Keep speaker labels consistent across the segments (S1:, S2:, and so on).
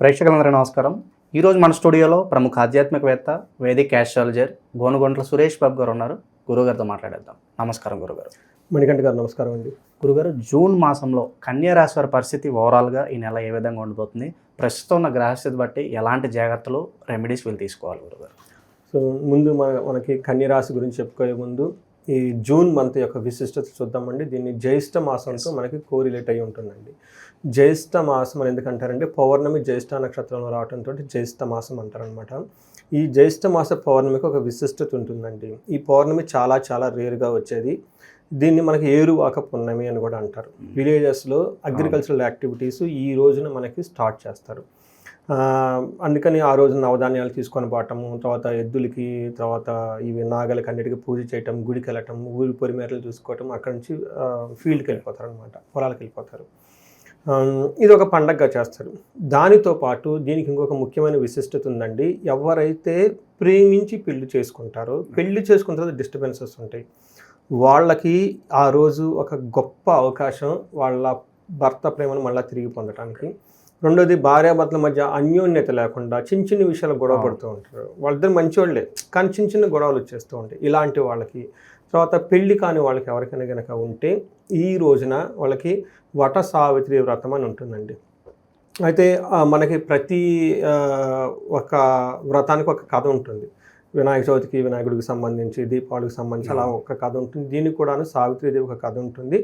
S1: ప్రేక్షకులందరూ నమస్కారం. ఈరోజు మన స్టూడియోలో ప్రముఖ ఆధ్యాత్మికవేత్త వేదిక్ యాస్ట్రాలజర్ గోనుగొంట్ల సురేష్ బాబు గారు ఉన్నారు. గురుగారితో మాట్లాడేద్దాం. నమస్కారం గురుగారు.
S2: మణికంఠ గారు నమస్కారం అండి.
S1: గురుగారు జూన్ మాసంలో కన్యా రాశి వారి పరిస్థితి ఓవరాల్గా ఈ నెల ఏ విధంగా ఉండిపోతుంది? ప్రస్తుతం ఉన్న గ్రహస్థితి బట్టి ఎలాంటి జాగ్రత్తలు రెమెడీస్ వీళ్ళు తీసుకోవాలి గురుగారు?
S2: సో ముందు మన మనకి కన్యరాశి గురించి చెప్పుకోయే ముందు ఈ జూన్ మంత్ యొక్క విశిష్టత చూద్దామండి. దీన్ని జ్యేష్ఠ మాసంతో మనకి కోరిలేట్ అయి ఉంటుందండి. జ్యేష్ఠ మాసం అని ఎందుకంటారంటే పౌర్ణమి జ్యేష్ఠ నక్షత్రంలో రావడంతో జ్యేష్ఠ మాసం అంటారనమాట ఈ జ్యేష్ఠ మాస పౌర్ణమికి ఒక విశిష్టత ఉంటుందండి. ఈ పౌర్ణమి చాలా చాలా రేరుగా వచ్చేది. దీన్ని మనకి ఏరువాక పున్నమి అని కూడా అంటారు. విలేజెస్లో అగ్రికల్చరల్ యాక్టివిటీస్ ఈ రోజున మనకి స్టార్ట్ చేస్తారు. అందుకని ఆ రోజు నవధాన్యాలు తీసుకొని పోవటము తర్వాత ఎద్దులకి తర్వాత ఇవి నాగలకి అన్నిటికీ పూజ చేయటం గుడికి వెళ్ళటం ఊరి పొరిమేరలు చూసుకోవటం అక్కడి నుంచి ఫీల్డ్కి వెళ్ళిపోతారు అనమాట పొలాలకు వెళ్ళిపోతారు. ఇది ఒక పండగగా చేస్తారు. దానితో పాటు దీనికి ఇంకొక ముఖ్యమైన విశిష్టత ఉందండి. ఎవరైతే ప్రేమించి పెళ్ళి చేసుకుంటారో పెళ్ళి చేసుకున్న తర్వాత డిస్టర్బెన్సెస్ ఉంటాయి. వాళ్ళకి ఆ రోజు ఒక గొప్ప అవకాశం వాళ్ళ భర్త ప్రేమను మళ్ళీ తిరిగి పొందడానికి రెండోది భార్యాభర్తల మధ్య అన్యోన్యత లేకుండా చిన్న చిన్న విషయాలు గొడవ పడుతూ ఉంటారు. వాళ్ళిద్దరు మంచివాళ్ళే కానీ చిన్న చిన్న గొడవలు వచ్చేస్తూ ఉంటాయి. ఇలాంటి వాళ్ళకి తర్వాత పెళ్ళి కాని వాళ్ళకి ఎవరికైనా కనుక ఉంటే ఈ రోజున వాళ్ళకి వట సావిత్రి వ్రతం అని ఉంటుందండి. అయితే మనకి ప్రతి ఒక వ్రతానికి ఒక కథ ఉంటుంది. వినాయక చవితికి వినాయకుడికి సంబంధించి దీపావళికి సంబంధించి అలా ఒక కథ ఉంటుంది. దీనికి కూడాను సావిత్రిదేవి ఒక కథ ఉంటుంది.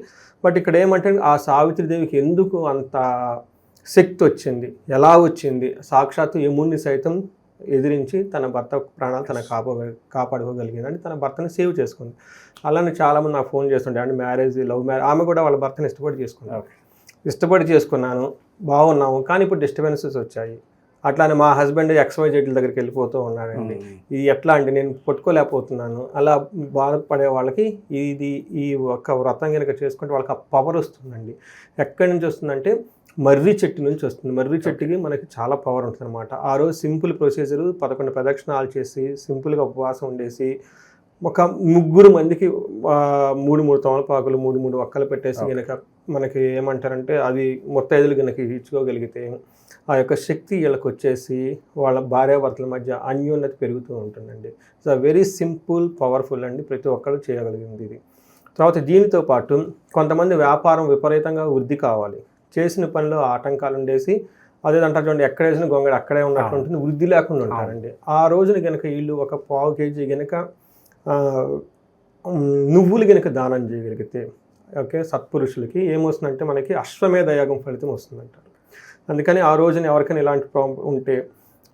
S2: బట్ ఇక్కడ ఏమంటే ఆ సావిత్రిదేవికి ఎందుకు అంత శక్తి వచ్చింది? ఎలా వచ్చింది? సాక్షాత్తు యముణ్ణి సైతం ఎదిరించి తన భర్త ప్రాణాలు తన కాప కాపాడుకోగలిగింది తన భర్తను సేవ్ చేసుకుంది. అలానే చాలామంది నాకు ఫోన్ చేస్తుండే అంటే మ్యారేజ్ లవ్ మ్యారేజ్ ఆమె కూడా వాళ్ళ భర్తను ఇష్టపడి చేసుకున్నారు ఇష్టపడి చేసుకున్నాను బాగున్నాము కానీ ఇప్పుడు డిస్టర్బెన్సెస్ వచ్చాయి. అట్లానే మా హస్బెండ్ ఎక్స్వై జెడ్ల దగ్గరికి వెళ్ళిపోతూ ఉన్నాడండి. ఇది ఎట్లా అంటే నేను పట్టుకోలేకపోతున్నాను అలా బాధపడే వాళ్ళకి ఇది ఈ ఒక్క వ్రతం కనుక చేసుకుంటే వాళ్ళకి ఆ పవర్ వస్తుందండి. ఎక్కడి నుంచి వస్తుందంటే మర్రి చెట్టు నుంచి వస్తుంది. మర్రి చెట్టుకి మనకి చాలా పవర్ ఉంటుంది అనమాట ఆ రోజు సింపుల్ ప్రొసీజర్ పదకొండు ప్రదక్షిణాలు చేసి సింపుల్గా ఉపవాసం ఉండేసి ఒక ముగ్గురు మందికి మూడు మూడు తమలపాకులు మూడు మూడు ఒక్కలు పెట్టేసి. కనుక మనకి ఏమంటారంటే అది మొత్తైదులు కనుక ఇచ్చుకోగలిగితే ఆ యొక్క శక్తి వీళ్ళకి వచ్చేసి వాళ్ళ భార్యాభర్తల మధ్య అన్యోన్యత పెరుగుతూ ఉంటుందండి. సో వెరీ సింపుల్ పవర్ఫుల్ అండి. ప్రతి ఒక్కరు చేయగలిగింది ఇది. తర్వాత దీనితో పాటు కొంతమంది వ్యాపారం విపరీతంగా వృద్ధి కావాలి. చేసిన పనిలో ఆటంకాలు ఉండేసి అదే అంటారు చూడండి ఎక్కడ వేసిన గొంగడి అక్కడే ఉన్నట్టు ఉంటుంది వృద్ధి లేకుండా ఉంటారండి. ఆ రోజున గనక వీళ్ళు ఒక పావు కేజీ ఉమ్, నువ్వులు గనక దానం చేయగలిగితే ఓకే సత్పురుషులకి ఏమొస్తుందంటే మనకి అశ్వమేధ యాగం ఫలితం వస్తుందంటారు అందుకని ఆ రోజున ఎవరికైనా ఇలాంటి ప్రాబ్లం ఉంటే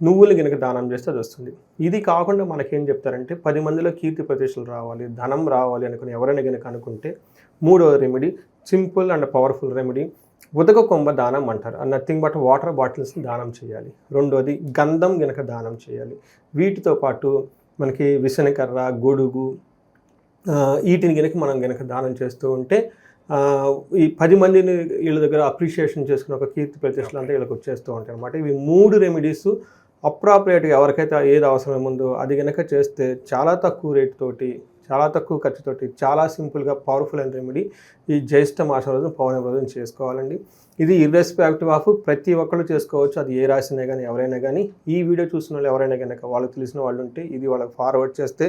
S2: నువ్వులు గనక దానం చేస్తే అది వస్తుంది. ఇది కాకుండా మనకేం చెప్తారంటే పది మందిలో కీర్తి ప్రతిష్టలు రావాలి ధనం రావాలి అనుకుని ఎవరైనా గనక అనుకుంటే మూడవ remedy simple and powerful remedy ఉదక కొంబ దానం అంటారు. నథింగ్ బట్ వాటర్ బాటిల్స్ని దానం చేయాలి. రెండోది గంధం గనక దానం చేయాలి. వీటితో పాటు మనకి విసనకర్ర గొడుగు వీటిని గనక మనం గనక దానం చేస్తూ ఉంటే ఈ పది మందిని వీళ్ళ దగ్గర అప్రిషియేషన్ చేసుకుని ఒక కీర్తి ప్రతిష్టలు అంతా వీళ్ళకి వచ్చేస్తూ ఉంటాయి అనమాట ఇవి మూడు రెమెడీస్ అప్రాపరేట్గా ఎవరికైతే ఏది అవసరం ఉందో అది గనక చేస్తే చాలా తక్కువ రేట్ తోటి చాలా తక్కువ ఖర్చుతోటి చాలా సింపుల్గా పవర్ఫుల్ అయిన రెమెడీ ఈ జ్యేష్ఠ మాసం రోజు పౌర్ణమి రోజున చేసుకోవాలండి. ఇది ఇర్రెస్పెక్టివ్ ఆఫ్ ప్రతి ఒక్కళ్ళు చేసుకోవచ్చు. అది ఏ రాసినా కానీ ఎవరైనా కానీ ఈ వీడియో చూసిన వాళ్ళు ఎవరైనా కనుక వాళ్ళకి తెలిసిన వాళ్ళు ఉంటే ఇది వాళ్ళకి ఫార్వర్డ్ చేస్తే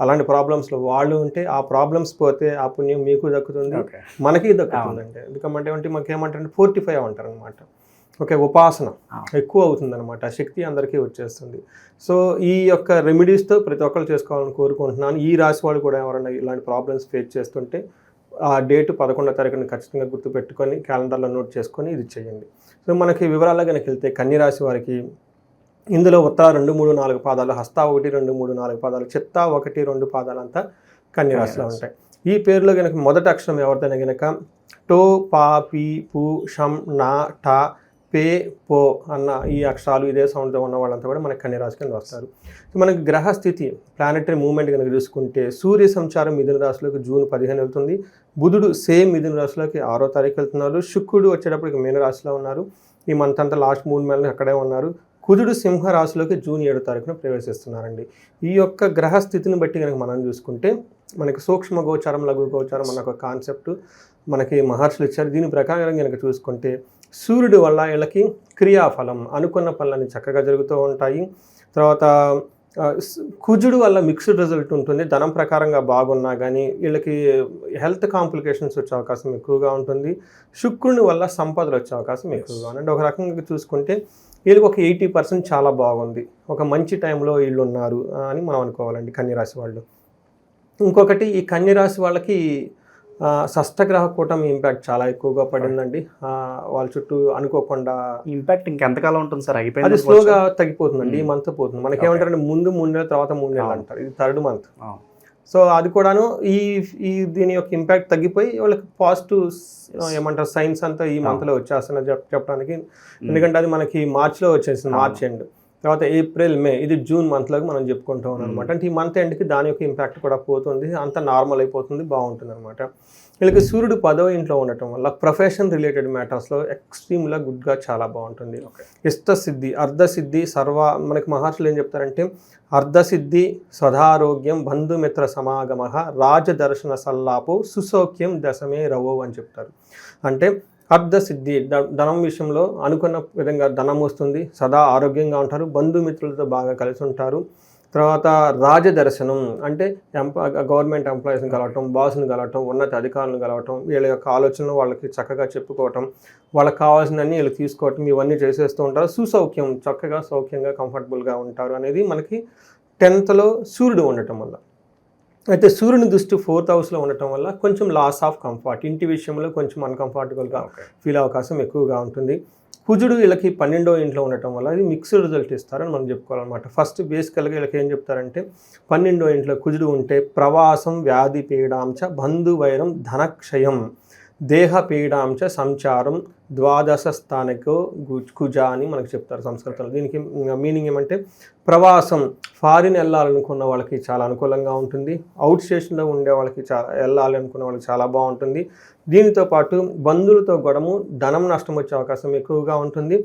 S2: అలాంటి ప్రాబ్లమ్స్లో వాళ్ళు ఉంటే ఆ ప్రాబ్లమ్స్ పోతే ఆ పుణ్యం మీకు దక్కుతుంది. మనకి దక్కుతుందండి. ఎందుకంటే అంటే మాకు ఏమంటారంటే ఫోర్టీ ఫైవ్ అంటారు అనమాట ఓకే ఉపాసన. ఎక్కువ అవుతుంది అనమాట శక్తి అందరికీ వచ్చేస్తుంది. సో ఈ యొక్క రెమెడీస్తో ప్రతి ఒక్కరు చేసుకోవాలని కోరుకుంటున్నాను. ఈ రాశి వాళ్ళు కూడా ఎవరైనా ఇలాంటి ప్రాబ్లమ్స్ ఫేస్ చేస్తుంటే ఆ డేట్ పదకొండో తారీఖున ఖచ్చితంగా గుర్తుపెట్టుకొని క్యాలెండర్లో నోట్ చేసుకొని ఇది చేయండి. సో మనకి వివరాల్లో కనుక వెళ్తే కన్య రాశి వారికి ఇందులో ఉత్తర రెండు మూడు నాలుగు పాదాలు హస్త ఒకటి రెండు మూడు నాలుగు పాదాలు చిత్త ఒకటి రెండు పాదాలు అంతా కన్య రాశిలో
S1: కన్య రాశి.
S2: ఉంటాయి. ఈ పేరులో కనుక మొదటి అక్షరం ఎవరిదైనా కనుక టో పా పీ పు షం నా టా పే పో అన్న ఈ అక్షరాలు ఇదే సౌండ్తో ఉన్న వాళ్ళంతా కూడా మనకి కన్యరాశి కింద వస్తారు. సో మనకి గ్రహస్థితి ప్లానటరీ ప్లానెటరీ మూవ్మెంట్ కనుక చూసుకుంటే సూర్య సంచారం మిథున రాశిలోకి జూన్ పదిహేను వెళ్తుంది. బుధుడు సేమ్ మిథున రాశిలోకి ఆరో తారీఖు వెళ్తున్నారు. శుక్రుడు వచ్చేటప్పటికి మీన రాశిలో ఉన్నారు. ఈ మంత్ అంతా లాస్ట్ మూడు నెలలు అక్కడే ఉన్నారు. కుజుడు సింహ రాశిలోకి జూన్ ఏడో తారీఖున ప్రవేశిస్తున్నారండి. ఈ యొక్క గ్రహ స్థితిని బట్టి కనుక మనం చూసుకుంటే మనకి సూక్ష్మ గోచారం లఘు గోచారం అన్న ఒక కాన్సెప్ట్ మనకి మహర్షులు ఇచ్చారు. దీని ప్రకారం కనుక చూసుకుంటే సూర్యుడి వల్ల వీళ్ళకి క్రియాఫలం అనుకున్న పనులన్నీ చక్కగా జరుగుతూ ఉంటాయి. తర్వాత కుజుడు వల్ల మిక్స్డ్ రిజల్ట్ ఉంటుంది. ధనం ప్రకారంగా బాగున్నా కానీ వీళ్ళకి హెల్త్ కాంప్లికేషన్స్ వచ్చే అవకాశం ఎక్కువగా ఉంటుంది. శుక్రుని వల్ల సంపదలు వచ్చే అవకాశం ఎక్కువగా అంటే ఒక రకంగా చూసుకుంటే వీళ్ళకి ఒక ఎయిటీ పర్సెంట్ చాలా బాగుంది. ఒక మంచి టైంలో వీళ్ళు ఉన్నారు అని మనం అనుకోవాలండి కన్యరాశి వాళ్ళు. ఇంకొకటి ఈ కన్యరాశి వాళ్ళకి షష్టగ్రహ కూటమి ఇంపాక్ట్ చాలా ఎక్కువగా పడిందండి. వాళ్ళ చుట్టూ అనుకోకుండా
S1: ఇంపాక్ట్ ఇంకెంతకాలం ఉంటుంది సార్?
S2: అది
S1: అయిపోయింది
S2: స్లోగా తగ్గిపోతుందండి ఈ
S1: Hmm.
S2: మంత్ పోతుంది. మనకి ఏమంటారంటే ముందు మూడు నెలల తర్వాత మూడు నెలలు
S1: అవును.
S2: అంటారు. ఇది థర్డ్ మంత్
S1: ఆ.
S2: సో అది కూడాను ఈ ఈ దీని యొక్క ఇంపాక్ట్ తగ్గిపోయి వాళ్ళకి పాజిటివ్ ఏమంటారు సైన్స్ అంతా ఈ month లో వచ్చేస్తున్న చెప్పడానికి. ఎందుకంటే అది మనకి మార్చ్లో వచ్చేసింది. మార్చ్ ఎండ్ తర్వాత ఏప్రిల్ మే ఇది జూన్ మంత్లోకి మనం చెప్పుకుంటూ ఉన్నాం. అనమాట అంటే ఈ మంత్ ఎండ్కి దాని యొక్క ఇంపాక్ట్ కూడా పోతుంది. అంత నార్మల్ అయిపోతుంది బాగుంటుంది అనమాట వీళ్ళకి సూర్యుడు పదవ ఇంట్లో ఉండటం వల్ల ప్రొఫెషన్ రిలేటెడ్ మ్యాటర్స్లో ఎక్స్ట్రీమ్గా గుడ్గా చాలా బాగుంటుంది. ఇష్టసిద్ధి అర్ధసిద్ధి సర్వ మనకి మహర్షులు ఏం చెప్తారంటే అర్ధసిద్ధి సదారోగ్యం బంధుమిత్ర సమాగమ రాజదర్శన సల్లాపు సుసౌఖ్యం దశమే రవో అని చెప్తారు. అంటే అర్ధ సిద్ధి ధనం విషయంలో అనుకున్న విధంగా ధనం వస్తుంది. సదా ఆరోగ్యంగా ఉంటారు. బంధుమిత్రులతో బాగా కలిసి ఉంటారు. తర్వాత రాజదర్శనం అంటే ఎంప గవర్నమెంట్ ఎంప్లాయీస్ని కలవటం బాస్ని కలవటం ఉన్నత అధికారులను కలవటం వీళ్ళ యొక్క ఆలోచనలు వాళ్ళకి చక్కగా చెప్పుకోవటం వాళ్ళకి కావాల్సినవన్నీ వీళ్ళు తీసుకోవటం ఇవన్నీ చేసేస్తూ ఉంటారు. సుసౌఖ్యం చక్కగా సౌఖ్యంగా కంఫర్టబుల్గా ఉంటారు అనేది మనకి టెన్త్లో సూర్యుడు ఉండటం వల్ల. అయితే సూర్యుని దృష్టి ఫోర్త్ హౌస్లో ఉండటం వల్ల కొంచెం లాస్ ఆఫ్ కంఫర్ట్. ఇంటి విషయంలో కొంచెం అన్కంఫర్టబుల్గా ఫీల్ అవకాశం ఎక్కువగా ఉంటుంది. కుజుడు వీళ్ళకి పన్నెండో ఇంట్లో ఉండటం వల్ల ఇది మిక్స్డ్ రిజల్ట్ ఇస్తారని మనం చెప్పుకోవాలన్నమాట. ఫస్ట్ బేసికల్గా వీళ్ళకి ఏం చెప్తారంటే పన్నెండో ఇంట్లో కుజుడు ఉంటే ప్రవాసం వ్యాధి పీడాంచ బంధువైరం ధనక్షయం. దేహపీడాంశ సంచారం ద్వాదశ స్థానకు కుజ అని మనకు చెప్తారు సంస్కృతంలో. దీనికి మీనింగ్ ఏమంటే ప్రవాసం ఫారిన్ వెళ్ళాలనుకున్న వాళ్ళకి చాలా అనుకూలంగా ఉంటుంది. అవుట్ స్టేషన్లో ఉండే వాళ్ళకి చాలా వెళ్ళాలి అనుకున్న వాళ్ళకి చాలా బాగుంటుంది. దీనితో పాటు బంధువులతో గొడము ధనం నష్టం వచ్చే అవకాశం ఎక్కువగా ఉంటుంది.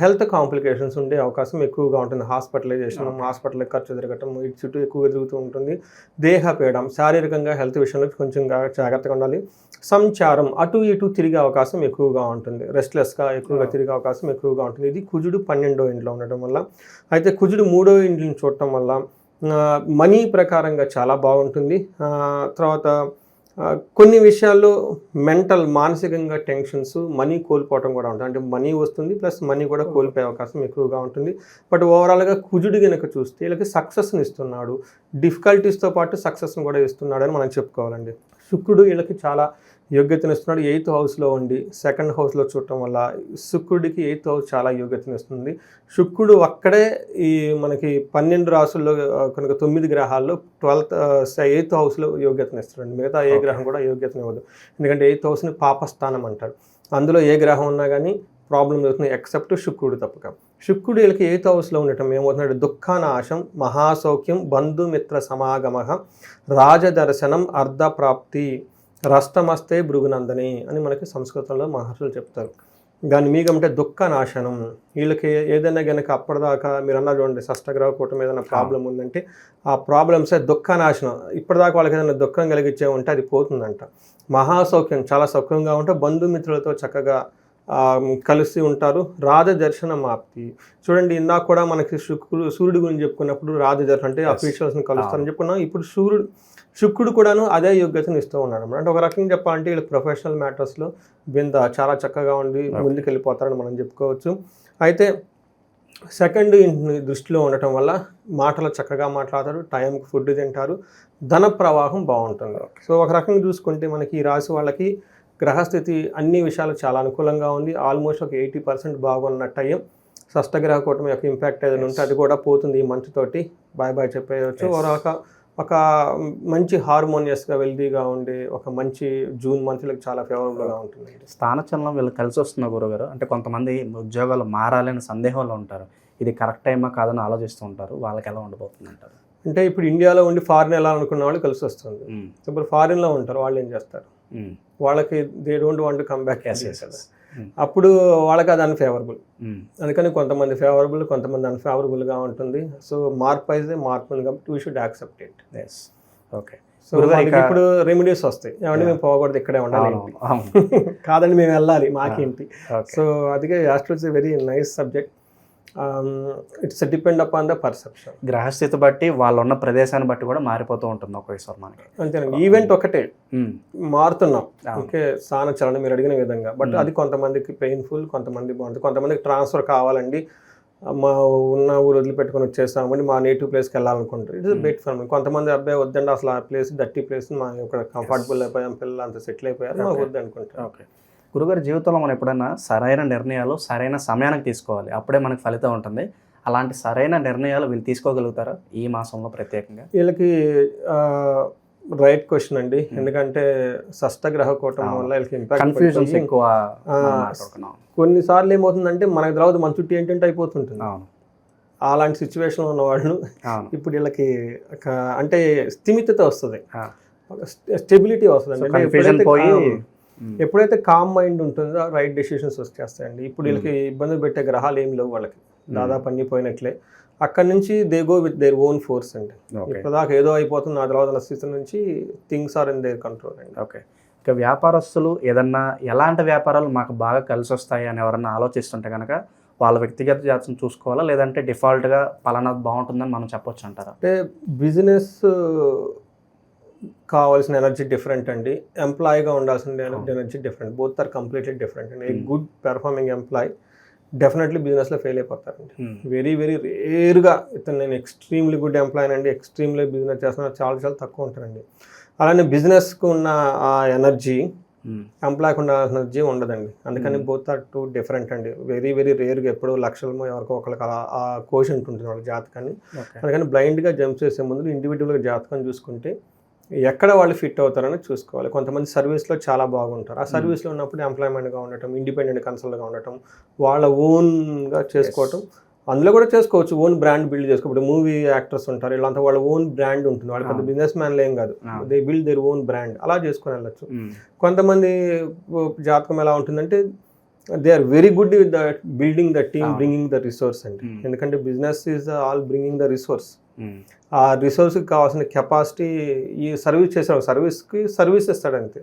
S2: హెల్త్ కాంప్లికేషన్స్ ఉండే అవకాశం ఎక్కువగా ఉంటుంది. హాస్పిటలైజేషన్ హాస్పిటల్ ఖర్చు తిరగటం ఇటు చుట్టూ ఎక్కువగా తిరుగుతూ ఉంటుంది. దేహ పీడం శారీరకంగా హెల్త్ విషయంలో కొంచెం జాగ్రత్తగా ఉండాలి. సంచారం అటు ఇటు తిరిగే అవకాశం ఎక్కువగా ఉంటుంది. రెస్ట్లెస్గా ఎక్కువగా తిరిగే అవకాశం ఎక్కువగా ఉంటుంది. ఇది కుజుడు పన్నెండో ఇంట్లో ఉండటం వల్ల. అయితే కుజుడు మూడో ఇంటిని చూడటం వల్ల మనీ ప్రకారంగా చాలా బాగుంటుంది. తర్వాత కొన్ని విషయాల్లో మెంటల్ మానసికంగా టెన్షన్స్ మనీ కోల్పోవటం కూడా ఉంటుంది. అంటే మనీ వస్తుంది ప్లస్ మనీ కూడా కోల్పోయే అవకాశం ఎక్కువగా ఉంటుంది. బట్ ఓవరాల్గా కుజుడు కనుక చూస్తే వీళ్ళకి సక్సెస్ని ఇస్తున్నాడు. డిఫికల్టీస్తో పాటు సక్సెస్ని కూడా ఇస్తున్నాడు అని మనం చెప్పుకోవాలండి. శుక్రుడు వీళ్ళకి చాలా యోగ్యతను ఇస్తున్నాడు ఎయిత్ హౌస్లో ఉండి సెకండ్ హౌస్లో చూడటం వల్ల శుక్రుడికి ఎయిత్ హౌస్ చాలా యోగ్యతను ఇస్తుంది శుక్రుడు అక్కడే ఈ మనకి పన్నెండు రాసుల్లో కనుక తొమ్మిది గ్రహాల్లో ట్వెల్త్ ఎయిత్ హౌస్లో యోగ్యతను ఇస్తాడు మిగతా ఏ. గ్రహం కూడా యోగ్యతను ఇవ్వదు ఎందుకంటే ఎయిత్ హౌస్ని పాపస్థానం అంటారు. అందులో ఏ గ్రహం ఉన్నా కానీ ప్రాబ్లం అవుతుంది ఎక్సెప్ట్ శుక్రుడు తప్పక. శుక్రుడు వీళ్ళకి ఎయిత్ హౌస్లో ఉండటం ఏమవుతున్నాడు దుఃఖానాశం మహాసౌఖ్యం బంధుమిత్ర సమాగమ రాజదర్శనం అర్ధప్రాప్తి. రష్టమస్తే భృగునందని అని మనకి సంస్కృతంలో మహర్షులు చెప్తారు. దాని మీగంటే దుఃఖ నాశనం వీళ్ళకి ఏదైనా గనక అప్పటిదాకా మీరు అన్నారు చూడండి షష్టగ్రహ కూటమి ఏదైనా ప్రాబ్లం ఉందంటే ఆ ప్రాబ్లమ్సే దుఃఖ నాశనం ఇప్పటిదాకా వాళ్ళకి ఏదైనా దుఃఖం కలిగించే ఉంటే అది పోతుందంట. మహాసౌఖ్యం చాలా సౌఖ్యంగా ఉంటే బంధుమిత్రులతో చక్కగా కలిసి ఉంటారు. రాజదర్శనం ఆప్తి చూడండి ఇందాక కూడా మనకి శుక్రుడు సూర్యుడు గురించి చెప్పుకున్నప్పుడు రాజదర్శనం అంటే
S1: Yes.
S2: అఫీషియల్స్ని కలుస్తారని చెప్పుకున్నాం. ఇప్పుడు సూర్యుడు శుక్రుడు కూడాను అదే యోగ్యతను ఇస్తూ ఉన్నాడు. అంటే ఒక రకంగా చెప్పాలంటే వీళ్ళు ప్రొఫెషనల్ మ్యాటర్స్లో బింద చాలా చక్కగా ఉండి. ముందుకు వెళ్ళిపోతారని మనం చెప్పుకోవచ్చు. అయితే సెకండ్ దృష్టిలో ఉండటం వల్ల మాటలు చక్కగా మాట్లాడతారు టైంకి ఫుడ్ తింటారు ధన ప్రవాహం బాగుంటుంది. సో ఒక రకంగా చూసుకుంటే మనకి ఈ రాశి వాళ్ళకి గ్రహస్థితి అన్ని విషయాలు చాలా అనుకూలంగా ఉంది. ఆల్మోస్ట్ ఒక ఎయిటీ పర్సెంట్ బాగున్న టైం. షష్టగ్రహ కూటమి యొక్క ఇంపాక్ట్ ఏదైనా ఉంటే అది కూడా పోతుంది ఈ మంత్ తోటి. బాయ్ బాయ్ చెప్పేయచ్చు. ఒక ఒక మంచి హార్మోనియస్గా వెల్దీగా ఉండే ఒక మంచి జూన్ మంత్లకు చాలా ఫేవరబుల్గా ఉంటుంది.
S1: స్థానచలనం వీళ్ళు కలిసి వస్తున్న గురుగారు. అంటే కొంతమంది ఉద్యోగాలు మారాలని సందేహంలో ఉంటారు. ఇది కరెక్ట్ టైమా కాదని ఆలోచిస్తూ ఉంటారు. వాళ్ళకి ఎలా ఉండబోతుంది అంటారు
S2: అంటే ఇప్పుడు ఇండియాలో ఉండి ఫారిన్ వెళ్ళాలనుకున్న వాళ్ళు కలిసి వస్తుంది. ఇప్పుడు ఫారిన్లో ఉంటారు. వాళ్ళు ఏం చేస్తారు? వాళ్ళకి they don't want come back
S1: yes.
S2: అప్పుడు వాళ్ళకి అది అన్ఫేవరబుల్ అందుకని కొంతమంది ఫేవరబుల్ కొంతమంది అన్ఫేవరబుల్గా ఉంటుంది. సో మార్పు అయితే మార్పు ఉంది కాబట్టి we should accept it
S1: yes okay
S2: so ఇప్పుడు రెమెడీస్ వస్తాయి. ఏమంటే మేము పోకూడదు ఇక్కడే ఉండాలి. కాదండి మేము వెళ్ళాలి మాకేంటి?
S1: Okay.
S2: సో అందుకే astros very nice subject it's depend upon the perception
S1: గ్రహస్థితి బట్టి వాళ్ళు ఉన్న ప్రదేశాన్ని బట్టి కూడా మారిపోతూ ఉంటుంది ఒక్కొక్కసారి మనకి
S2: అంతేనండి. ఈవెంట్ ఒకటే మారుతున్నాం. ఓకే స్థాన చలనం మీరు అడిగిన విధంగా. బట్. అది కొంతమందికి పెయిన్ఫుల్ కొంతమంది బాగుంటుంది. కొంతమందికి ట్రాన్స్ఫర్ కావాలండి. మా ఉన్న ఊరు వదిలిపెట్టుకొని వచ్చేస్తామండి మా నేటివ్ ప్లేస్కి వెళ్ళాలనుకుంటారు. It's
S1: Hmm.
S2: బెట్ ఫర్ కొంతమంది అబ్బాయి వద్దండి అసలు ఆ ప్లేస్ డర్టీ ప్లేస్ మా ఇక్కడ కంఫర్టబుల్ అయిపోయాం పిల్లలు అంత సెటిల్ అయిపోయారు మాకు
S1: Okay.
S2: వద్దు అనుకుంటారు.
S1: ఓకే గురుగారి జీవితంలో మనం ఎప్పుడైనా సరైన నిర్ణయాలు సరైన సమయానికి తీసుకోవాలి. అప్పుడే మనకి ఫలితం ఉంటుంది. అలాంటి సరైన నిర్ణయాలు వీళ్ళు తీసుకోగలుగుతారా ఈ మాసంలో ప్రత్యేకంగా?
S2: వీళ్ళకి రైట్ క్వశ్చన్ అండి. ఎందుకంటే షష్టగ్రహ కూటం. వల్ల వీళ్ళకి ఇంపాక్ట్
S1: ఎక్కువ
S2: కొన్నిసార్లు ఏమవుతుందంటే మనకి తర్వాత మన చుట్టూ ఏంటంటే అయిపోతుంటుంది.
S1: అవును.
S2: అలాంటి సిచ్యువేషన్లో ఉన్న వాళ్ళు ఇప్పుడు వీళ్ళకి అంటే స్థిమితత వస్తుంది. స్టెబిలిటీ వస్తుంది అంటే ఎప్పుడైతే- ఆ, ఎప్పుడైతే కామ్ మైండ్ ఉంటుందో రైట్ డెసిషన్స్ వచ్చేస్తాయండి. ఇప్పుడు వీళ్ళకి ఇబ్బంది పెట్టే గ్రహాలు ఏం లేవు వాళ్ళకి. దాదాపు అన్ని పోయినట్లే. అక్కడ నుంచి they go with their own force అండి.
S1: ఓకే
S2: ఇప్పుడు దాకా ఏదో అయిపోతుంది ఆ తర్వాత స్థితి నుంచి things are in their control అండి.
S1: ఓకే ఇక వ్యాపారస్తులు ఏదన్నా ఎలాంటి వ్యాపారాలు మాకు బాగా కలిసి వస్తాయి అని ఎవరన్నా ఆలోచిస్తుంటే కనుక వాళ్ళ వ్యక్తిగత జాతకం చూసుకోవాలా? లేదంటే డిఫాల్ట్గా పలానా బాగుంటుందని మనం చెప్పొచ్చు అంటారా?
S2: అంటే బిజినెస్ కావాల్సిన ఎనర్జీ డిఫరెంట్ అండి. ఎంప్లాయీగా ఉండాల్సిన energy different. Both are completely different అండి ఏ
S1: Hmm.
S2: Good performing employee definitely బిజినెస్లో ఫెయిల్ అయిపోతారండి. వెరీ వెరీ రేర్గా ఇతను నేను ఎక్స్ట్రీమ్లీ గుడ్ ఎంప్లాయ్ అండి ఎక్స్ట్రీమ్లీ బిజినెస్ చేస్తున్నా చాలా చాలా తక్కువ ఉంటారండి. అలానే బిజినెస్కు ఉన్న ఆ ఎనర్జీ ఎంప్లాయ్కి ఉన్న ఎనర్జీ ఉండదండి. అందుకని
S1: Hmm.
S2: Both are two different అండి. వెరీ వెరీ రేర్గా ఎప్పుడో లక్షలమో ఎవరికో ఒకరికి అలా ఆ కోషంట్ ఉంటుంది వాళ్ళ జాతకాన్ని. అందుకని బ్లైండ్గా జంప్ చేసే ముందు ఇండివిజువల్గా జాతకం చూసుకుంటే ఎక్కడ వాళ్ళు ఫిట్ అవుతారని చూసుకోవాలి. కొంతమంది సర్వీస్లో చాలా బాగుంటారు. ఆ సర్వీస్లో ఉన్నప్పుడు ఎంప్లాయ్మెంట్గా ఉండటం ఇండిపెండెంట్ కన్సల్ట్గా ఉండటం వాళ్ళ ఓన్గా చేసుకోవటం అందులో కూడా చేసుకోవచ్చు. ఓన్ బ్రాండ్ బిల్డ్ చేసుకో ఇప్పుడు మూవీ యాక్టర్స్ ఉంటారు వీళ్ళంతా వాళ్ళ ఓన్ బ్రాండ్ ఉంటుంది. వాళ్ళ పెద్ద. బిజినెస్ మ్యాన్లు ఏం కాదు. They build their own brand. అలా చేసుకొని వెళ్ళచ్చు. కొంతమంది జాతకం ఎలా ఉంటుందంటే they are very good with the building the team. Bringing the resource అండి. ఎందుకంటే business is all bringing the resource. ఆ రిసోర్స్కి కావాల్సిన కెపాసిటీ ఈ సర్వీస్ చేసాడు సర్వీస్కి సర్వీస్ ఇస్తాడు అంతే.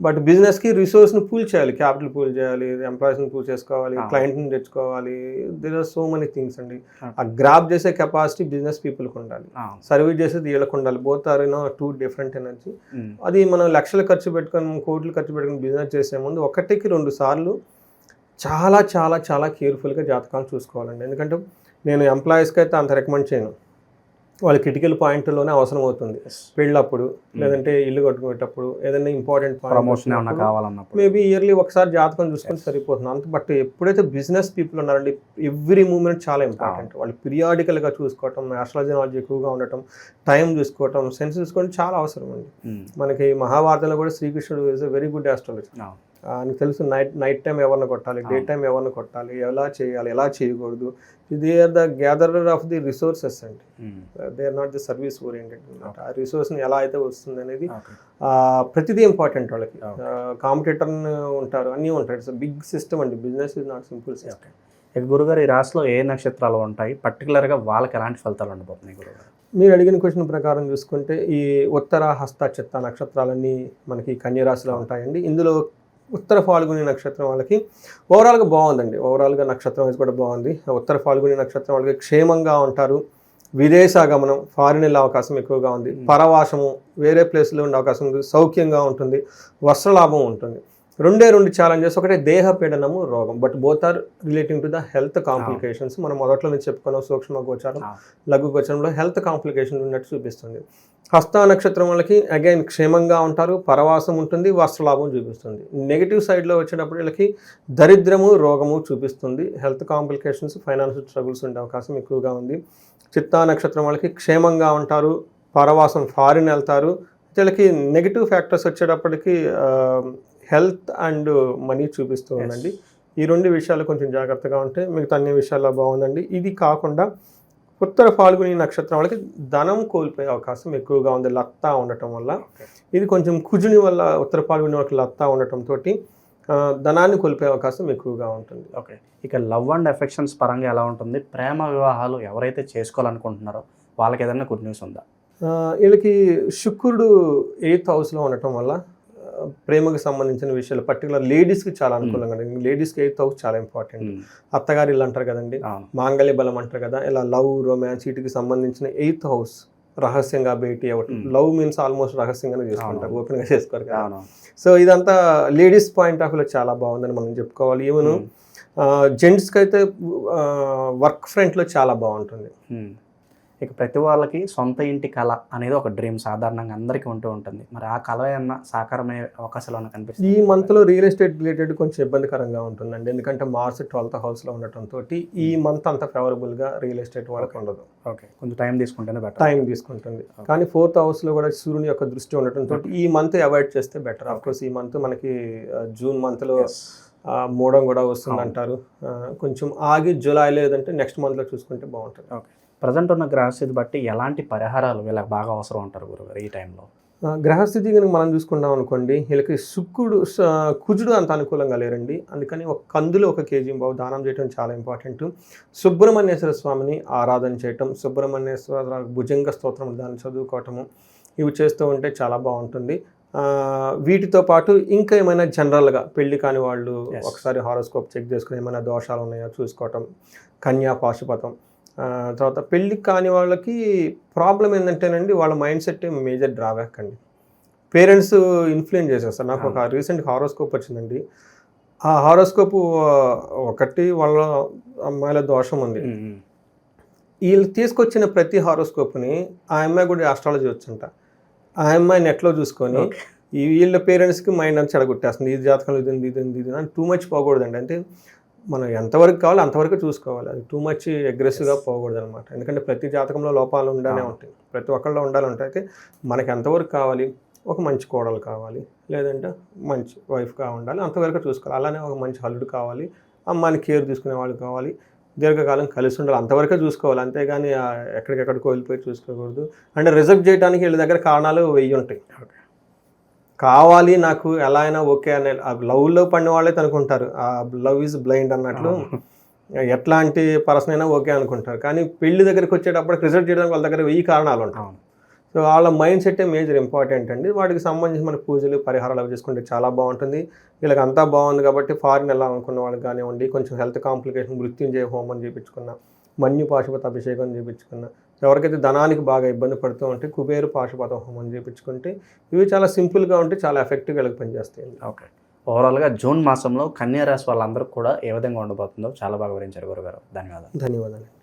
S2: బట్ బిజినెస్కి రిసోర్స్ని పూల్ చేయాలి క్యాపిటల్ పూల్ చేయాలి ఎంప్లాయీస్ని పూల్ చేసుకోవాలి. క్లయింట్ని తెచ్చుకోవాలి. There are so many things అండి. ఆ. గ్రాప్ చేసే కెపాసిటీ బిజినెస్ పీపుల్కి ఉండాలి. సర్వీస్ చేసేది వీళ్ళకి ఉండాలి. Both are you know two different energy అది మనం లక్షలు ఖర్చు పెట్టుకొని కోట్లు ఖర్చు పెట్టుకొని బిజినెస్ చేసే ముందు ఒకటికి రెండు సార్లు చాలా చాలా చాలా కేర్ఫుల్గా జాతకాలు చూసుకోవాలండి. ఎందుకంటే నేను ఎంప్లాయీస్కి అయితే అంత రికమెండ్ చేయను. వాళ్ళ కిటికల్ పాయింట్లోనే అవసరం అవుతుంది. పెళ్ళప్పుడు లేదంటే ఇల్లు కట్టుకునేటప్పుడు ఏదైనా ఇంపార్టెంట్
S1: ప్రమోషన్ ఏమన్నా కావాలన్నప్పుడు.
S2: మేబీ ఇయర్లీ ఒకసారి జాతకం చూసుకుంటే సరిపోతుంది. అంత బట్ ఎప్పుడైతే బిజినెస్ పీపుల్ ఉన్నారండి ఎవ్రీ మూమెంట్ చాలా ఇంపార్టెంట్ వాళ్ళు పీరియాడికల్గా చూసుకోవటం ఆస్ట్రాలజీ నాలెడ్జ్ ఎక్కువగా ఉండటం టైం చూసుకోవటం సెన్స్ చూసుకోవడం చాలా అవసరం అండి.
S1: ఉమ్.
S2: మనకి మహాభారతంలో కూడా శ్రీకృష్ణుడు is a very good astrology నీకు తెలుసు నైట్ నైట్ టైం ఎవరిని కొట్టాలి డే. టైం ఎవరిని కొట్టాలి ఎలా చేయాలి ఎలా చేయకూడదు. They are the gatherer of the resources అండి. They are not the service oriented అనమాట ఆ రిసోర్స్ని ఎలా అయితే వస్తుంది అనేది ప్రతిదీ ఇంపార్టెంట్ వాళ్ళకి. కాంపిటేటర్ ఉంటారు అన్నీ ఉంటాయి. ఇట్స్ బిగ్ సిస్టమ్ అండి. Business is not simple system.
S1: ఇక గురుగారు ఈ రాశిలో ఏ నక్షత్రాలు ఉంటాయి? పర్టికులర్గా వాళ్ళకి ఎలాంటి ఫలితాలు ఉండబోతున్నాయి గురుగారు?
S2: మీరు అడిగిన క్వశ్చన్ ప్రకారం చూసుకుంటే ఈ ఉత్తర హస్త చిత్త నక్షత్రాలన్నీ మనకి కన్యరాశిలో ఉంటాయండి. ఇందులో ఉత్తర ఫాల్గుని నక్షత్రం వాళ్ళకి ఓవరాల్గా బాగుందండి. ఓవరాల్గా నక్షత్రం అనేది కూడా బాగుంది. ఉత్తర ఫాల్గుని నక్షత్రం వాళ్ళకి క్షేమంగా ఉంటారు. విదేశాగమనం ఫారిన్ వెళ్ళే అవకాశం ఎక్కువగా ఉంది. పరవాసము వేరే ప్లేస్లో ఉండే అవకాశం ఉంది. సౌఖ్యంగా ఉంటుంది. వస్త్రలాభం ఉంటుంది. రెండే రెండు ఛాలెంజెస్ ఒకటే దేహ పీడనము రోగం. But both are relating to the health complications మనం మొదట్లోనే చెప్పుకున్నాం సూక్ష్మ గోచారం. లఘు గోచరంలో హెల్త్ కాంప్లికేషన్ ఉన్నట్టు చూపిస్తుంది. హస్త నక్షత్రం వాళ్ళకి అగైన్ క్షేమంగా ఉంటారు పరవాసం ఉంటుంది వస్త్రలాభం చూపిస్తుంది. నెగిటివ్ సైడ్లో వచ్చేటప్పుడు వీళ్ళకి దరిద్రము రోగము చూపిస్తుంది. హెల్త్ కాంప్లికేషన్స్ ఫైనాన్షియల్ స్ట్రగుల్స్ ఉండే అవకాశం ఎక్కువగా ఉంది. చిత్తా నక్షత్రం వాళ్ళకి క్షేమంగా ఉంటారు పరవాసం ఫారిన్ వెళ్తారు. వీళ్ళకి నెగిటివ్ ఫ్యాక్టర్స్ వచ్చేటప్పటికి హెల్త్ అండ్ మనీ చూపిస్తూ ఉందండి. ఈ రెండు విషయాలు కొంచెం జాగ్రత్తగా ఉంటే మిగతా అన్ని విషయాల్లో బాగుందండి. ఇది కాకుండా ఉత్తర ఫాల్గుని నక్షత్రం వాళ్ళకి ధనం కోల్పోయే అవకాశం ఎక్కువగా ఉంది లత్తా ఉండటం వల్ల. ఇది కొంచెం కుజుని వల్ల ఉత్తర ఫాల్గుని వాళ్ళకి లత్తా ఉండటం తోటి ఆ, ధనాన్ని కోల్పోయే అవకాశం ఎక్కువగా ఉంటుంది.
S1: ఓకే ఇక లవ్ అండ్ ఎఫెక్షన్స్ పరంగా ఎలా ఉంటుంది? ప్రేమ వివాహాలు ఎవరైతే చేసుకోవాలనుకుంటున్నారో వాళ్ళకి ఏదైనా గుడ్ న్యూస్ ఉందా?
S2: వీళ్ళకి శుక్రుడు ఎయిత్ హౌస్లో ఉండటం వల్ల ప్రేమకు సంబంధించిన విషయాలు పర్టికులర్ లేడీస్కి చాలా అనుకూలంగా లేడీస్కి ఎయిత్ హౌస్ చాలా ఇంపార్టెంట్ అత్తగారి ఇల్లు అంటారు కదండి. మాంగళ్య బలం అంటారు కదా. ఇలా లవ్ రొమాన్స్ వీటికి సంబంధించిన ఎయిత్ హౌస్ రహస్యంగా భేటీ అవ్వటం. లవ్ మీన్స్ ఆల్మోస్ట్ రహస్యంగానే చేసుకుంటారు. ఓపెన్గా చేసుకోరు కదా. సో ఇదంతా లేడీస్ పాయింట్ ఆఫ్ వ్యూలో చాలా బాగుందని మనం చెప్పుకోవాలి. ఈవెన్ జెంట్స్కి అయితే వర్క్ ఫ్రంట్లో చాలా బాగుంటుంది.
S1: ఇక ప్రతి వాళ్ళకి సొంత ఇంటి కళ అనేది ఒక డ్రీమ్ సాధారణంగా అందరికీ ఉంటూ ఉంటుంది. మరి ఆ కళ ఏమన్నా సాకారమయ్యే అవకాశాలు ఏమన్నా
S2: ఈ
S1: కనిపిస్తుంది
S2: మంత్లో రియల్ ఎస్టేట్ రిలేటెడ్ కొంచెం ఇబ్బందికరంగా ఉంటుందండి. ఎందుకంటే మార్స్ ట్వెల్త్ హౌస్లో ఉండటంతో ఈ మంత్ అంత ఫేవరబుల్గా రియల్ ఎస్టేట్ వాళ్ళకి ఉండదు.
S1: ఓకే కొంచెం టైం తీసుకుంటేనే బెటర్
S2: టైం తీసుకుంటుంది. కానీ ఫోర్త్ హౌస్లో కూడా సూర్యుని యొక్క దృష్టి ఉండటంతో ఈ మంత్ అవాయిడ్ చేస్తే బెటర్ ఆఫ్ కోర్స్ ఈ మంత్ మనకి జూన్ మంత్లో మూడం కూడా వస్తుంది అంటారు కొంచెం ఆగి జూలై లేదంటే నెక్స్ట్ మంత్లో చూసుకుంటే బాగుంటుంది.
S1: ఓకే ప్రజెంట్ ఉన్న గ్రహస్థితి బట్టి ఎలాంటి పరిహారాలు వీళ్ళకి బాగా అవసరం అంటారు గురుగారు ఈ టైంలో?
S2: గ్రహస్థితి కనుక మనం చూసుకున్నాం అనుకోండి వీళ్ళకి శుక్రుడు కుజుడు అంత అనుకూలంగా లేరండి. అందుకని ఒక కందులో ఒక కేజీ బావు దానం చేయడం చాలా ఇంపార్టెంట్. సుబ్రహ్మణ్యేశ్వర స్వామిని ఆరాధన చేయటం సుబ్రహ్మణ్యేశ్వర భుజంగ స్తోత్రం దాన్ని చదువుకోవటము ఇవి చేస్తూ ఉంటే చాలా బాగుంటుంది. వీటితో పాటు ఇంకా ఏమైనా జనరల్గా పెళ్ళి కాని వాళ్ళు. ఒకసారి హారోస్కోప్ చెక్ చేసుకుని ఏమైనా దోషాలు ఉన్నాయో చూసుకోవటం కన్యా పాశుపతం తర్వాత పెళ్ళి కాని వాళ్ళకి ప్రాబ్లం ఏంటంటేనండి వాళ్ళ మైండ్ సెట్ మేజర్ డ్రాబ్యాక్ అండి. పేరెంట్స్ ఇన్ఫ్లుయెన్స్ చేసేస్తారు నాకు ఒక రీసెంట్ హారోస్కోప్ వచ్చిందండి. ఆ హారోస్కోప్ ఒకటి వాళ్ళ అమ్మాయిల దోషం ఉంది. వీళ్ళు తీసుకొచ్చిన ప్రతి హారోస్కోప్ని ఆ అమ్మాయి కూడా ఆస్ట్రాలజీ వచ్చంట ఆ అమ్మాయి నెట్లో చూసుకొని. ఈ వీళ్ళ పేరెంట్స్కి మైండ్ అంతా చెడగొట్టేస్తుంది. ఇది జాతకంలో ఇది ఇది ఇది అని టూ మచ్ పోకూడదండి. అంటే మనం ఎంతవరకు కావాలో అంతవరకు చూసుకోవాలి. అది టూ మచ్ అగ్రెసివ్గా పోకూడదు అనమాట ఎందుకంటే ప్రతి జాతకంలో లోపాలు ఉండానే. ఉంటాయి. ప్రతి ఒక్కళ్ళు ఉండాలి ఉంటాయి. అయితే మనకి ఎంతవరకు కావాలి? ఒక మంచి కోడలు కావాలి. లేదంటే మంచి వైఫ్గా ఉండాలి. అంతవరకు చూసుకోవాలి. అలానే ఒక మంచి హల్లుడు కావాలి. అమ్మాయిని కేర్ తీసుకునే వాళ్ళు కావాలి. దీర్ఘకాలం కలిసి ఉండాలి. అంతవరకే చూసుకోవాలి. అంతేగాని ఆ, ఎక్కడికెక్కడికో వెళ్ళిపోయి చూసుకోకూడదు. అంటే రిజెక్ట్ చేయడానికి వీళ్ళ దగ్గర కారణాలు వెయ్యి ఉంటాయి. కావాలి నాకు ఎలా అయినా ఓకే అనే లవ్లో పడిన వాళ్ళే అనుకుంటారు ఆ లవ్ ఈజ్ బ్లైండ్ అన్నట్లు ఎట్లాంటి పర్సన్ అయినా ఓకే అనుకుంటారు. కానీ పెళ్ళి దగ్గరికి వచ్చేటప్పటికి రిజల్ట్ చేయడానికి వాళ్ళ దగ్గర వెయ్యి కారణాలు ఉంటాయి. సో వాళ్ళ మైండ్ సెట్ మేజర్ ఇంపార్టెంట్ అండి. వాటికి సంబంధించి మన పూజలు పరిహారాలు అవి చేసుకుంటే చాలా బాగుంటుంది. వీళ్ళకి అంతా బాగుంది కాబట్టి ఫారిన్ వెళ్ళాలనుకున్న వాళ్ళకి కానివ్వండి కొంచెం హెల్త్ కాంప్లికేషన్ మృత్యుంజయ హోమం చేయించుకున్న మన్యు పాశుపత అభిషేకం చేయించుకున్న ఎవరికైతే ధనానికి బాగా ఇబ్బంది పడుతూ ఉంటే కుబేరు పాశుపత హోమం చేయించుకుంటే ఇవి చాలా సింపుల్గా ఉంటే చాలా ఎఫెక్టివ్గా వీళ్ళకి పనిచేస్తాయి
S1: ఓకే. ఓవరాల్గా జూన్ మాసంలో కన్యా రాశి వాళ్ళందరూ కూడా ఏ విధంగా ఉండబోతుందో చాలా బాగా వివరించారు గురుగారు. ధన్యవాదాలు.
S2: ధన్యవాదాలు.